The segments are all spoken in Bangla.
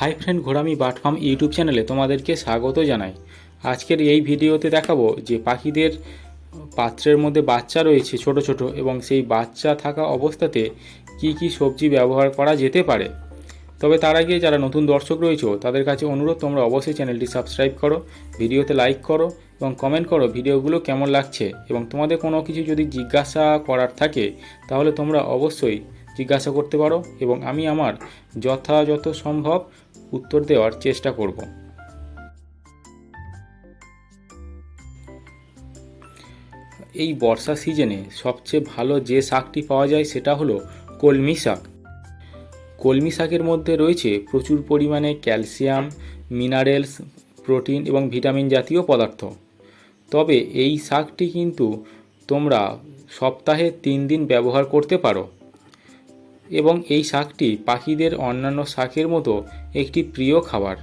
Hi friend Ghorami bird farm YouTube চ্যানেলে তোমাদেরকে স্বাগত জানাই। আজকের এই ভিডিওতে দেখাবো যে পাখিদের পাত্রের মধ্যে বাচ্চা রয়েছে ছোট ছোট এবং সেই বাচ্চা থাকা অবস্থাতে কি কি সবজি ব্যবহার করা যেতে পারে। তবে তার আগে যারা নতুন দর্শক রয়েছে, তাদের কাছে অনুরোধ, তোমরা অবশ্যই চ্যানেলটি সাবস্ক্রাইব করো, ভিডিওতে লাইক করো এবং কমেন্ট করো ভিডিওগুলো কেমন লাগছে এবং তোমাদের কোনো কিছু যদি জিজ্ঞাসা করার থাকে, তাহলে তোমরা অবশ্যই জিজ্ঞাসা করতে পারো এবং আমি আমার যথাযথ সম্ভব উত্তর দেওয়ার চেষ্টা করব। এই বর্ষা সিজনে সবচেয়ে ভালো যে শাকটি পাওয়া যায় সেটা হলো কলমি শাক। কলমি শাকের মধ্যে রয়েছে প্রচুর পরিমাণে ক্যালসিয়াম, মিনারেলস, প্রোটিন এবং ভিটামিন জাতীয় পদার্থ। তবে এই শাকটি কিন্তু তোমরা সপ্তাহে তিন দিন ব্যবহার করতে পারো। এবং এই শাকটি পাখিদের অন্যান্য শাকের মতো একটি প্রিয় খাবার।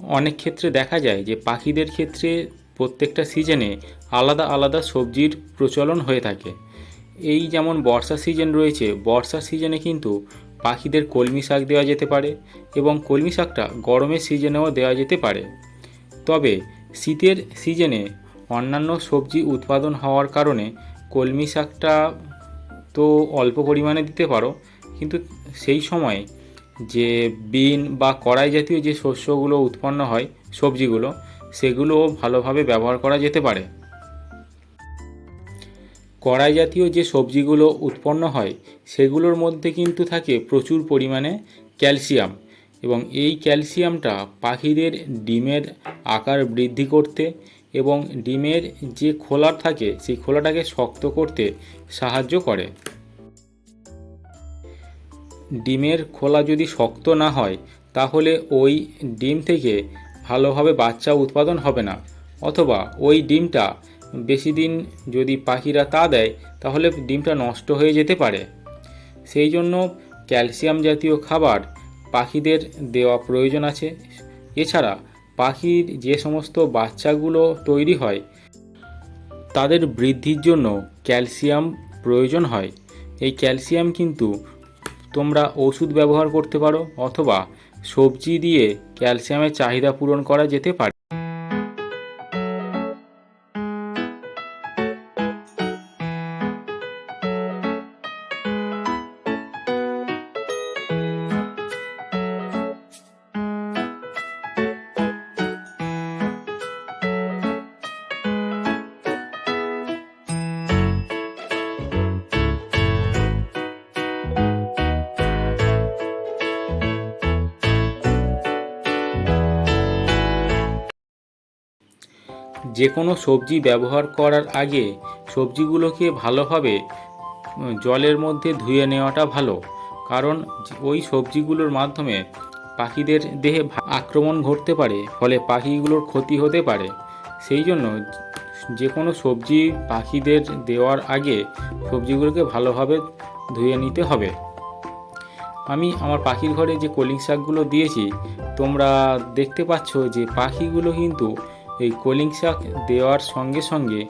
অনেক ক্ষেত্রে দেখা যায় যে পাখিদের ক্ষেত্রে প্রত্যেকটা সিজনে আলাদা আলাদা সবজির প্রচলন হয়ে থাকে। এই যেমন বর্ষা সিজন রয়েছে, বর্ষা সিজনে কিন্তু পাখিদের কলমি শাক দেওয়া যেতে পারে এবং কলমি শাকটা গরমের সিজনেও দেওয়া যেতে পারে। তবে শীতের সিজনে অন্যান্য সবজি উৎপাদন হওয়ার কারণে কলমি শাকটা তো অল্প পরিমাণে দিতে পারো। কিন্তু সেই সময় যে বিন বা কড়াই জাতীয় যে শস্যগুলো উৎপন্ন হয়, সবজিগুলো সেগুলোও ভালোভাবে ব্যবহার করা যেতে পারে। কড়াই জাতীয় যে সবজিগুলো উৎপন্ন হয়, সেগুলোর মধ্যে কিন্তু থাকে প্রচুর পরিমাণে ক্যালসিয়াম এবং এই ক্যালসিয়ামটা পাখিদের ডিমের আকার বৃদ্ধি করতে এবং ডিমের যে খোলা থাকে, সেই খোলাটাকে শক্ত করতে সাহায্য করে। ডিমের খোলা যদি শক্ত না হয়, তাহলে ওই ডিম থেকে ভালোভাবে বাচ্চা উৎপাদন হবে না। অথবা ওই ডিমটা বেশি দিন যদি পাখিরা তা দেয়, তাহলে ডিমটা নষ্ট হয়ে যেতে পারে। সেই জন্য ক্যালসিয়াম জাতীয় খাবার পাখিদের দেওয়া প্রয়োজন আছে। এছাড়া পাখির যে সমস্ত বাচ্চাগুলো তৈরি হয়, তাদের বৃদ্ধির জন্য ক্যালসিয়াম প্রয়োজন হয়। এই ক্যালসিয়াম কিন্তু তোমরা ওষুধ ব্যবহার করতে পারো অথবা সবজি দিয়ে ক্যালসিয়ামের চাহিদা পূরণ করা যেতে পারে। যে কোনো সবজি ব্যবহার করার আগে সবজিগুলোকে ভালোভাবে জলের মধ্যে ধুয়ে নেওয়াটা ভালো। কারণ ওই সবজিগুলোর মাধ্যমে পাখিদের দেহে আক্রমণ ঘটতে পারে, ফলে পাখিগুলোর ক্ষতি হতে পারে। সেই জন্য যে কোনো সবজি পাখিদের দেওয়ার আগে সবজিগুলোকে ভালোভাবে ধুয়ে নিতে হবে। আমি আমার পাখির ঘরে যে কলিং শাকগুলো দিয়েছি, তোমরা দেখতে পাচ্ছ যে পাখিগুলো কিন্তু এই কলিং শাক দেওয়ার সঙ্গে সঙ্গে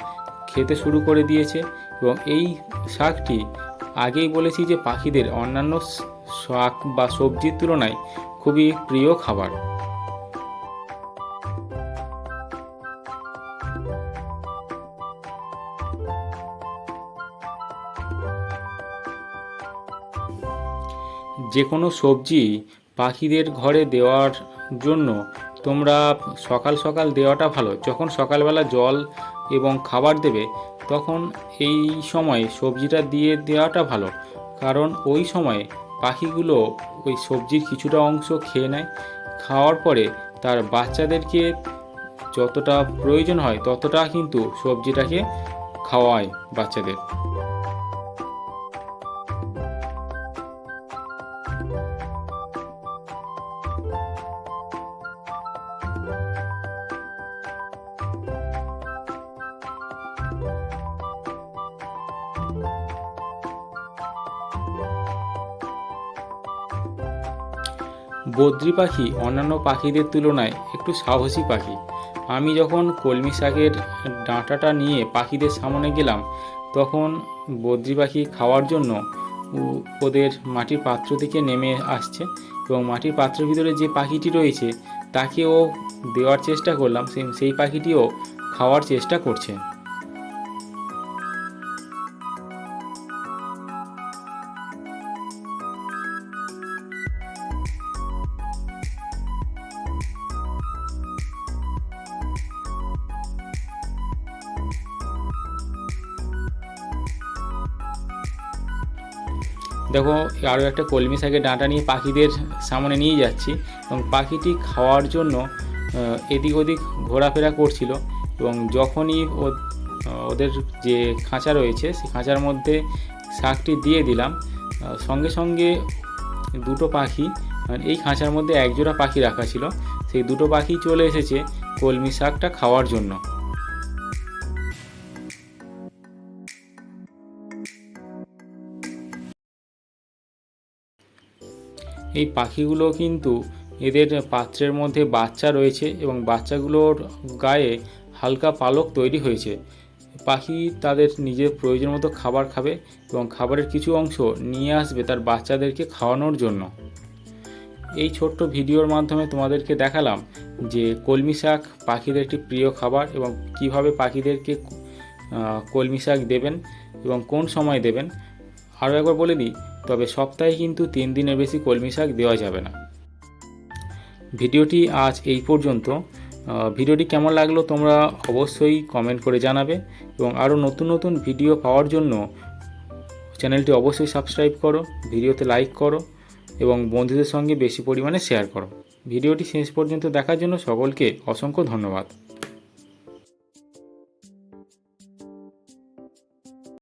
খেতে শুরু করে দিয়েছে এবং এই শাকটি আগেই বলেছি যে পাখিদের অন্যান্য শাক বা সবজির তুলনায় খুবই প্রিয় খাবার। যে কোনো সবজি পাখিদের ঘরে দেওয়ার জন্য তোমরা সকাল সকাল দেওয়াটা ভালো। যখন সকালবেলা জল এবং খাবার দেবে, তখন এই সময় সবজিটা দিয়ে দেওয়াটা ভালো। কারণ ওই সময় পাখিগুলো ওই সবজির কিছুটা অংশ খেয়ে নেয়। খাওয়ার পরে তার বাচ্চাদেরকে যতটা প্রয়োজন হয়, ততটা কিন্তু সবজিটাকে খাওয়ায় বাচ্চাদের। বদ্রি পাখি অন্যান্য পাখিদের তুলনায় একটু সাহসী পাখি। আমি যখন কলমি শাকের ডাঁটাটা নিয়ে পাখিদের সামনে গেলাম, তখন বদ্রি পাখি খাওয়ার জন্য ওদের মাটির পাত্র থেকে নেমে আসছে এবং মাটির পাত্রের ভিতরে যে পাখিটি রয়েছে, তাকেও দেওয়ার চেষ্টা করলাম সেই পাখিটিও খাওয়ার চেষ্টা করছে। দেখো আরও একটা কলমি শাকের ডাঁটা নিয়ে পাখিদের সামনে নিয়ে যাচ্ছি এবং পাখিটি খাওয়ার জন্য এদিক ওদিক ঘোরাফেরা করছিল এবং যখনই ওদের যে খাঁচা রয়েছে, সেই খাঁচার মধ্যে শাকটি দিয়ে দিলাম। সঙ্গে সঙ্গে দুটো পাখি মানে এই খাঁচার মধ্যে একজোড়া পাখি রাখা ছিল। সেই দুটো পাখি চলে এসেছে কলমি শাকটা খাওয়ার জন্য। এই পাখিগুলো কিন্তু এদের পাত্রের মধ্যে বাচ্চা রয়েছে এবং বাচ্চাগুলোর গায়ে হালকা পালক তৈরি হয়েছে। পাখি তাদের নিজের প্রয়োজন মতো খাবার খাবে এবং খাবারের কিছু অংশ নিয়ে আসবে তার বাচ্চাদেরকে খাওয়ানোর জন্য। এই ছোট্ট ভিডিওর মাধ্যমে তোমাদেরকে দেখালাম যে কলমি শাক পাখিদের একটি প্রিয় খাবার এবং কীভাবে পাখিদেরকে কলমি শাক দেবেন এবং কোন সময় দেবেন। আরও একবার বলে দিই তবে সপ্তাহে কিন্তু তিন দিনের বেশি কলমি শাক দেওয়া যাবে না। ভিডিওটি আজ এই পর্যন্ত। ভিডিওটি কেমন লাগল তোমরা অবশ্যই কমেন্ট করে জানাবে এবং আরও নতুন নতুন ভিডিও পাওয়ার জন্য চ্যানেলটি অবশ্যই সাবস্ক্রাইব করো, ভিডিওতে লাইক করো এবং বন্ধুদের সঙ্গে বেশি পরিমাণে শেয়ার করো। ভিডিওটি শেষ পর্যন্ত দেখার জন্য সকলকে অসংখ্য ধন্যবাদ।